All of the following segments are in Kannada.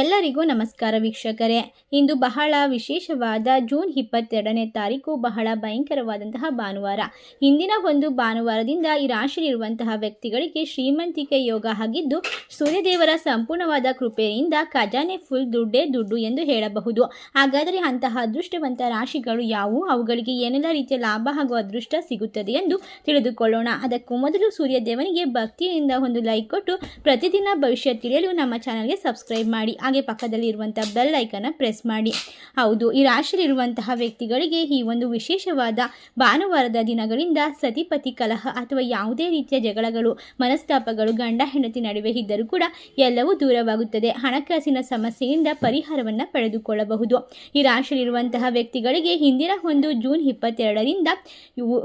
ಎಲ್ಲರಿಗೂ ನಮಸ್ಕಾರ ವೀಕ್ಷಕರೇ. ಇಂದು ಬಹಳ ವಿಶೇಷವಾದ ಜೂನ್ ಇಪ್ಪತ್ತೆರಡನೇ ತಾರೀಕು ಬಹಳ ಭಯಂಕರವಾದಂತಹ ಭಾನುವಾರ. ಇಂದಿನ ಒಂದು ಭಾನುವಾರದಿಂದ ಈ ರಾಶಿಯಲ್ಲಿರುವಂತಹ ವ್ಯಕ್ತಿಗಳಿಗೆ ಶ್ರೀಮಂತಿಕೆ ಯೋಗ ಆಗಿದ್ದು, ಸೂರ್ಯದೇವರ ಸಂಪೂರ್ಣವಾದ ಕೃಪೆಯಿಂದ ಖಜಾನೆ ಫುಲ್ ದುಡ್ಡೇ ದುಡ್ಡು ಎಂದು ಹೇಳಬಹುದು. ಹಾಗಾದರೆ ಅಂತಹ ಅದೃಷ್ಟವಂತ ರಾಶಿಗಳು ಯಾವುವು? ಅವುಗಳಿಗೆ ಏನೆಲ್ಲ ರೀತಿಯ ಲಾಭ ಹಾಗೂ ಅದೃಷ್ಟ ಸಿಗುತ್ತದೆ ಎಂದು ತಿಳಿದುಕೊಳ್ಳೋಣ. ಅದಕ್ಕೂ ಮೊದಲು ಸೂರ್ಯದೇವನಿಗೆ ಭಕ್ತಿಯಿಂದ ಒಂದು ಲೈಕ್ ಕೊಟ್ಟು, ಪ್ರತಿದಿನ ಭವಿಷ್ಯ ತಿಳಿಯಲು ನಮ್ಮ ಚಾನಲ್ಗೆ ಸಬ್ಸ್ಕ್ರೈಬ್ ಮಾಡಿ. ಹಾಗೆ ಪಕ್ಕದಲ್ಲಿ ಇರುವಂಥ ಬೆಲ್ ಐಕನ್ನ ಪ್ರೆಸ್ ಮಾಡಿ. ಹೌದು, ಈ ರಾಶಿಯಲ್ಲಿರುವಂತಹ ವ್ಯಕ್ತಿಗಳಿಗೆ ಈ ಒಂದು ವಿಶೇಷವಾದ ಭಾನುವಾರದ ದಿನಗಳಿಂದ ಸತಿಪತಿ ಕಲಹ ಅಥವಾ ಯಾವುದೇ ರೀತಿಯ ಜಗಳಗಳು, ಮನಸ್ತಾಪಗಳು, ಗಂಡ, ಹೆಂಡತಿ ನಡುವೆ ಇದ್ದರೂ ಕೂಡ ಎಲ್ಲವೂ ದೂರವಾಗುತ್ತದೆ. ಹಣಕಾಸಿನ ಸಮಸ್ಯೆಯಿಂದ ಪರಿಹಾರವನ್ನು ಪಡೆದುಕೊಳ್ಳಬಹುದು. ಈ ರಾಶಿಯಲ್ಲಿರುವಂತಹ ವ್ಯಕ್ತಿಗಳಿಗೆ ಹಿಂದಿನ ಒಂದು ಜೂನ್ ಇಪ್ಪತ್ತೆರಡರಿಂದ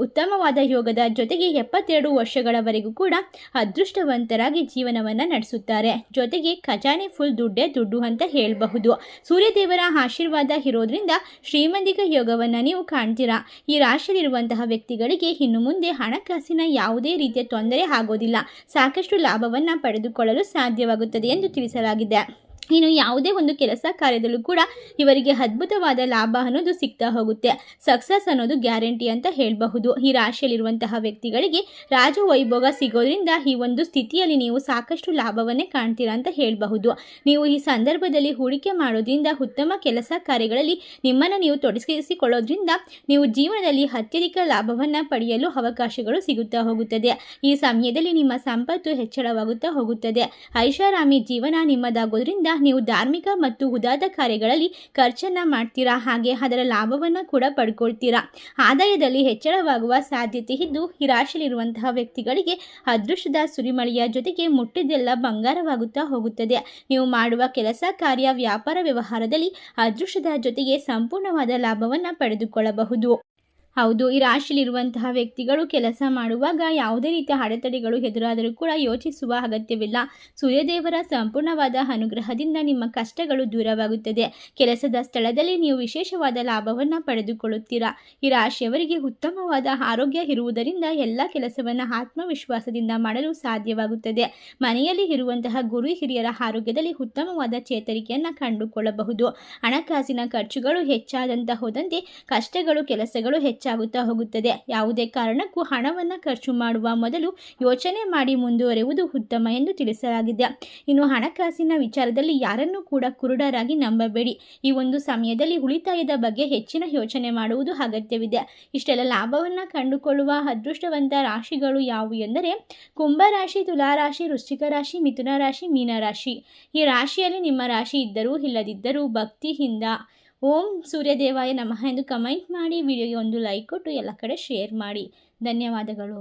ಉತ್ತಮವಾದ ಯೋಗದ ಜೊತೆಗೆ ಎಪ್ಪತ್ತೆರಡು ವರ್ಷಗಳವರೆಗೂ ಕೂಡ ಅದೃಷ್ಟವಂತರಾಗಿ ಜೀವನವನ್ನು ನಡೆಸುತ್ತಾರೆ. ಜೊತೆಗೆ ಖಜಾನೆ ಫುಲ್ ದುಡ್ಡೇ ದುಡ್ಡು. ಅಂತ ಹೇಳಬಹುದು. ಸೂರ್ಯದೇವರ ಆಶೀರ್ವಾದ ಇರೋದ್ರಿಂದ ಶ್ರೀಮಂತಿಕ ಯೋಗವನ್ನು ನೀವು ಕಾಣ್ತೀರಾ? ಈ ರಾಶಿಯಲ್ಲಿರುವಂತಹ ವ್ಯಕ್ತಿಗಳಿಗೆ ಇನ್ನು ಮುಂದೆ ಹಣಕಾಸಿನ ಯಾವುದೇ ರೀತಿಯ ತೊಂದರೆ ಆಗೋದಿಲ್ಲ. ಸಾಕಷ್ಟು ಲಾಭವನ್ನು ಪಡೆದುಕೊಳ್ಳಲು ಸಾಧ್ಯವಾಗುತ್ತದೆ ಎಂದು ತಿಳಿಸಲಾಗಿದೆ. ಇನ್ನು ಯಾವುದೇ ಒಂದು ಕೆಲಸ ಕಾರ್ಯದಲ್ಲೂ ಕೂಡ ಇವರಿಗೆ ಅದ್ಭುತವಾದ ಲಾಭ ಅನ್ನೋದು ಸಿಗ್ತಾ ಹೋಗುತ್ತೆ. ಸಕ್ಸಸ್ ಅನ್ನೋದು ಗ್ಯಾರಂಟಿ ಅಂತ ಹೇಳಬಹುದು. ಈ ರಾಶಿಯಲ್ಲಿರುವಂತಹ ವ್ಯಕ್ತಿಗಳಿಗೆ ರಾಜ ವೈಭೋಗ ಸಿಗೋದ್ರಿಂದ ಈ ಒಂದು ಸ್ಥಿತಿಯಲ್ಲಿ ನೀವು ಸಾಕಷ್ಟು ಲಾಭವನ್ನೇ ಕಾಣ್ತೀರಾ ಅಂತ ಹೇಳಬಹುದು. ನೀವು ಈ ಸಂದರ್ಭದಲ್ಲಿ ಹೂಡಿಕೆ ಮಾಡೋದ್ರಿಂದ ಉತ್ತಮ ಕೆಲಸ ಕಾರ್ಯಗಳಲ್ಲಿ ನಿಮ್ಮನ್ನು ನೀವು ತೊಡಗಿಸಿಕೊಳ್ಳೋದ್ರಿಂದ ನೀವು ಜೀವನದಲ್ಲಿ ಅತ್ಯಧಿಕ ಲಾಭವನ್ನು ಪಡೆಯಲು ಅವಕಾಶಗಳು ಸಿಗುತ್ತಾ ಹೋಗುತ್ತದೆ. ಈ ಸಮಯದಲ್ಲಿ ನಿಮ್ಮ ಸಂಪತ್ತು ಹೆಚ್ಚಳವಾಗುತ್ತಾ ಹೋಗುತ್ತದೆ. ಐಷಾರಾಮಿ ಜೀವನ ನಿಮ್ಮದಾಗೋದ್ರಿಂದ ನೀವು ಧಾರ್ಮಿಕ ಮತ್ತು ಉದಾದ ಕಾರ್ಯಗಳಲ್ಲಿ ಖರ್ಚನ್ನು ಮಾಡ್ತೀರಾ? ಹಾಗೆ ಅದರ ಲಾಭವನ್ನು ಕೂಡ ಪಡ್ಕೊಳ್ತೀರಾ? ಆದಾಯದಲ್ಲಿ ಹೆಚ್ಚಳವಾಗುವ ಸಾಧ್ಯತೆ ಇದ್ದು ಈ ವ್ಯಕ್ತಿಗಳಿಗೆ ಅದೃಷ್ಟದ ಸುರಿಮಳೆಯ ಜೊತೆಗೆ ಮುಟ್ಟಿದ್ದೆಲ್ಲ ಬಂಗಾರವಾಗುತ್ತಾ ಹೋಗುತ್ತದೆ. ನೀವು ಮಾಡುವ ಕೆಲಸ, ಕಾರ್ಯ ವ್ಯಾಪಾರ ವ್ಯವಹಾರದಲ್ಲಿ ಅದೃಷ್ಟದ ಜೊತೆಗೆ ಸಂಪೂರ್ಣವಾದ ಲಾಭವನ್ನು ಪಡೆದುಕೊಳ್ಳಬಹುದು. ಹೌದು, ಈ ರಾಶಿಯಲ್ಲಿರುವಂತಹ ವ್ಯಕ್ತಿಗಳು ಕೆಲಸ ಮಾಡುವಾಗ ಯಾವುದೇ ರೀತಿಯ ಅಡೆತಡೆಗಳು ಎದುರಾದರೂ ಕೂಡ ಯೋಚಿಸುವ ಅಗತ್ಯವಿಲ್ಲ. ಸೂರ್ಯದೇವರ ಸಂಪೂರ್ಣವಾದ ಅನುಗ್ರಹದಿಂದ ನಿಮ್ಮ ಕಷ್ಟಗಳು ದೂರವಾಗುತ್ತದೆ. ಕೆಲಸದ ಸ್ಥಳದಲ್ಲಿ ನೀವು ವಿಶೇಷವಾದ ಲಾಭವನ್ನು ಪಡೆದುಕೊಳ್ಳುತ್ತೀರಾ? ಈ ರಾಶಿಯವರಿಗೆ ಉತ್ತಮವಾದ ಆರೋಗ್ಯ ಇರುವುದರಿಂದ ಎಲ್ಲ ಕೆಲಸವನ್ನು ಆತ್ಮವಿಶ್ವಾಸದಿಂದ ಮಾಡಲು ಸಾಧ್ಯವಾಗುತ್ತದೆ. ಮನೆಯಲ್ಲಿ ಇರುವಂತಹ ಗುರು ಹಿರಿಯರ ಆರೋಗ್ಯದಲ್ಲಿ ಉತ್ತಮವಾದ ಚೇತರಿಕೆಯನ್ನು ಕಂಡುಕೊಳ್ಳಬಹುದು. ಹಣಕಾಸಿನ ಖರ್ಚುಗಳು ಹೆಚ್ಚಾದಂತಹ ಹೋದಂತೆ ಕಷ್ಟಗಳು, ಕೆಲಸಗಳು ಹೆಚ್ಚ ಹೆಚ್ಚಾಗುತ್ತಾ ಹೋಗುತ್ತದೆ. ಯಾವುದೇ ಕಾರಣಕ್ಕೂ ಹಣವನ್ನು ಖರ್ಚು ಮಾಡುವ ಮೊದಲು ಯೋಚನೆ ಮಾಡಿ ಮುಂದುವರೆಯುವುದು ಉತ್ತಮ ಎಂದು ತಿಳಿಸಲಾಗಿದೆ. ಇನ್ನು ಹಣಕಾಸಿನ ವಿಚಾರದಲ್ಲಿ ಯಾರನ್ನೂ ಕೂಡ ಕುರುಡರಾಗಿ ನಂಬಬೇಡಿ. ಈ ಒಂದು ಸಮಯದಲ್ಲಿ ಉಳಿತಾಯದ ಬಗ್ಗೆ ಹೆಚ್ಚಿನ ಯೋಚನೆ ಮಾಡುವುದು ಅಗತ್ಯವಿದೆ. ಇಷ್ಟೆಲ್ಲ ಲಾಭವನ್ನು ಕಂಡುಕೊಳ್ಳುವ ಅದೃಷ್ಟವಂತ ರಾಶಿಗಳು ಯಾವುವು ಎಂದರೆ ಕುಂಭರಾಶಿ ತುಲಾರಾಶಿ ವೃಶ್ಚಿಕ ರಾಶಿ, ಮಿಥುನ ರಾಶಿ ಮೀನರಾಶಿ ಈ ರಾಶಿಯಲ್ಲಿ ನಿಮ್ಮ ರಾಶಿ ಇದ್ದರೂ ಇಲ್ಲದಿದ್ದರೂ ಭಕ್ತಿಯಿಂದ ಓಂ ಸೂರ್ಯದೇವಾಯ ನಮಃ ಎಂದು ಕಮೆಂಟ್ ಮಾಡಿ, ವಿಡಿಯೋಗೆ ಒಂದು ಲೈಕ್ ಕೊಟ್ಟು ಎಲ್ಲ ಕಡೆ ಶೇರ್ ಮಾಡಿ. ಧನ್ಯವಾದಗಳು.